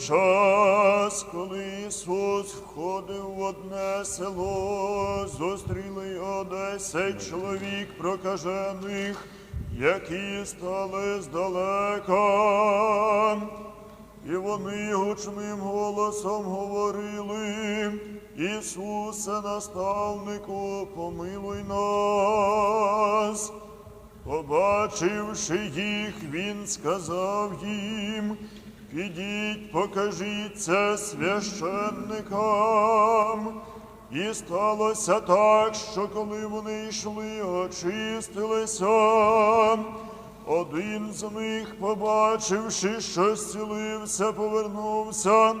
час, коли Ісус входив в одне село, зустріли його десять чоловік прокажених, які стали здалека. І вони гучним голосом говорили, Ісусе, наставнику, помилуй нас. Побачивши їх, він сказав їм, підіть, покажіться священникам. І сталося так, що коли вони йшли, очистилися. Один з них, побачивши, що зцілився, повернувся,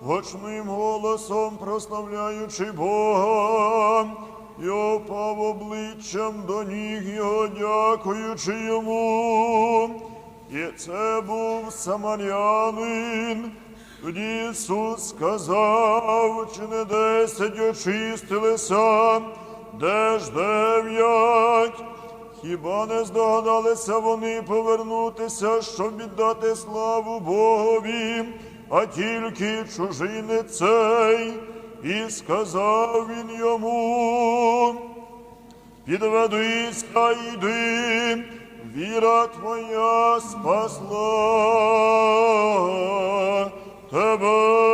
гучним голосом прославляючи Бога, і опав обличчям до ніг його, дякуючи йому. І це був самарянин. Тоді Ісус сказав, чи не десять очистилися, де ж дев'ять? Хіба не здогадалися вони повернутися, щоб віддати славу Богові, а тільки чужинець цей? І сказав він йому, підведися, йди, віра твоя спасла тебе.